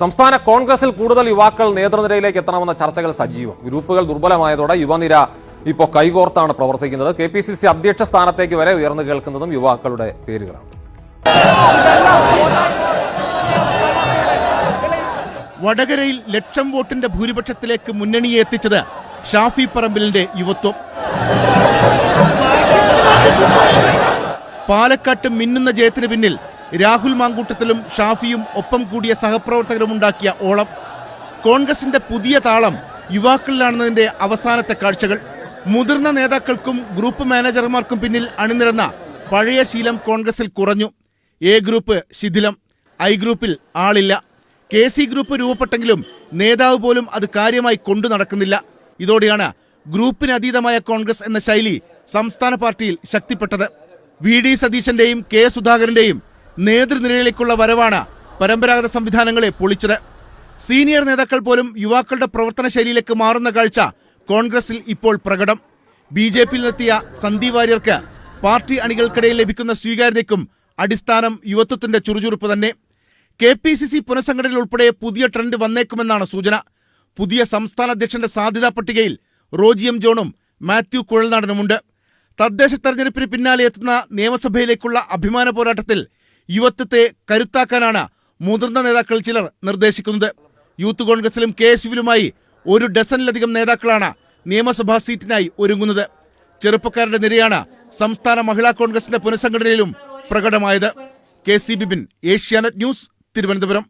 സംസ്ഥാന കോൺഗ്രസിൽ കൂടുതൽ യുവാക്കൾ നേതൃനിരയിലേക്ക് എത്തണമെന്ന ചർച്ചകൾ സജീവം. ഗ്രൂപ്പുകൾ ദുർബലമായതോടെ യുവനിര ഇപ്പോൾ കൈകോർത്താണ് പ്രവർത്തിക്കുന്നത്. കെ പി സി സി അധ്യക്ഷ സ്ഥാനത്തേക്ക് വരെ ഉയർന്നു കേൾക്കുന്നതും യുവാക്കളുടെ പേരുകളാണ്. വടകരയിൽ ലക്ഷം വോട്ടിന്റെ ഭൂരിപക്ഷത്തിലേക്ക് മുന്നണിയെ എത്തിച്ചത് ഷാഫി പറമ്പിലിന്റെ യുവത്വം. പാലക്കാട്ട് മിന്നുന്ന ജയത്തിന് പിന്നിൽ രാഹുൽ മാങ്കൂട്ടത്തിലും ഷാഫിയും ഒപ്പം കൂടിയ സഹപ്രവർത്തകരും ഉണ്ടാക്കിയ ഓളം. കോൺഗ്രസിന്റെ പുതിയ താളം യുവാക്കളിലാണെന്നതിന്റെ അവസാനത്തെ കാഴ്ചകൾ. മുതിർന്ന നേതാക്കൾക്കും ഗ്രൂപ്പ് മാനേജർമാർക്കും പിന്നിൽ അണിനിരന്ന പഴയ ശീലം കോൺഗ്രസിൽ കുറഞ്ഞു. എ ഗ്രൂപ്പ് ശിഥിലം ഐ ഗ്രൂപ്പിൽ ആളില്ല. കെ സി ഗ്രൂപ്പ് രൂപപ്പെട്ടെങ്കിലും നേതാവ് പോലും അത് കാര്യമായി കൊണ്ടു നടക്കുന്നില്ല. ഇതോടെയാണ് ഗ്രൂപ്പിനതീതമായ കോൺഗ്രസ് എന്ന ശൈലി സംസ്ഥാന പാർട്ടിയിൽ ശക്തിപ്പെട്ടത്. വി ഡി സതീശന്റെയും കെ സുധാകരന്റെയും നേതൃനിരയിലേക്കുള്ള വരവാണ് പരമ്പരാഗത സംവിധാനങ്ങളെ പൊളിച്ചത്. സീനിയർ നേതാക്കൾ പോലും യുവാക്കളുടെ പ്രവർത്തന ശൈലിയിലേക്ക് മാറുന്ന കാഴ്ച കോൺഗ്രസിൽ ഇപ്പോൾ പ്രകടം. ബി ജെ പിയിൽ നിന്നെത്തിയ സന്ദീപ് വാര്യർക്ക് പാർട്ടി അണികൾക്കിടയിൽ ലഭിക്കുന്ന സ്വീകാര്യതയ്ക്കും അടിസ്ഥാനം യുവത്വത്തിന്റെ ചുറുചുറുപ്പ് തന്നെ. കെ പി സി സി പുനഃസംഘടനയിൽ ഉൾപ്പെടെ പുതിയ ട്രെൻഡ് വന്നേക്കുമെന്നാണ് സൂചന. പുതിയ സംസ്ഥാന അധ്യക്ഷന്റെ സാധ്യതാ പട്ടികയിൽ റോജി എം ജോണും മാത്യു കുഴൽനാടനുമുണ്ട്. തദ്ദേശ തെരഞ്ഞെടുപ്പിന് പിന്നാലെ എത്തുന്ന നിയമസഭയിലേക്കുള്ള അഭിമാന പോരാട്ടത്തിൽ യുവത്വത്തെ കരുത്താക്കാനാണ് മുതിർന്ന നേതാക്കൾ ചിലർ നിർദ്ദേശിക്കുന്നത്. യൂത്ത് കോൺഗ്രസിലും കെ എസ് യുവിലുമായി ഒരു ഡസനിലധികം നേതാക്കളാണ് നിയമസഭാ സീറ്റിനായി ഒരുങ്ങുന്നത്. ചെറുപ്പക്കാരുടെ നിരയാണ് സംസ്ഥാന മഹിളാ കോൺഗ്രസിന്റെ പുനഃസംഘടനയിലും പ്രകടമായത്. K C Bibin Asianet news Thiruvananthapuram.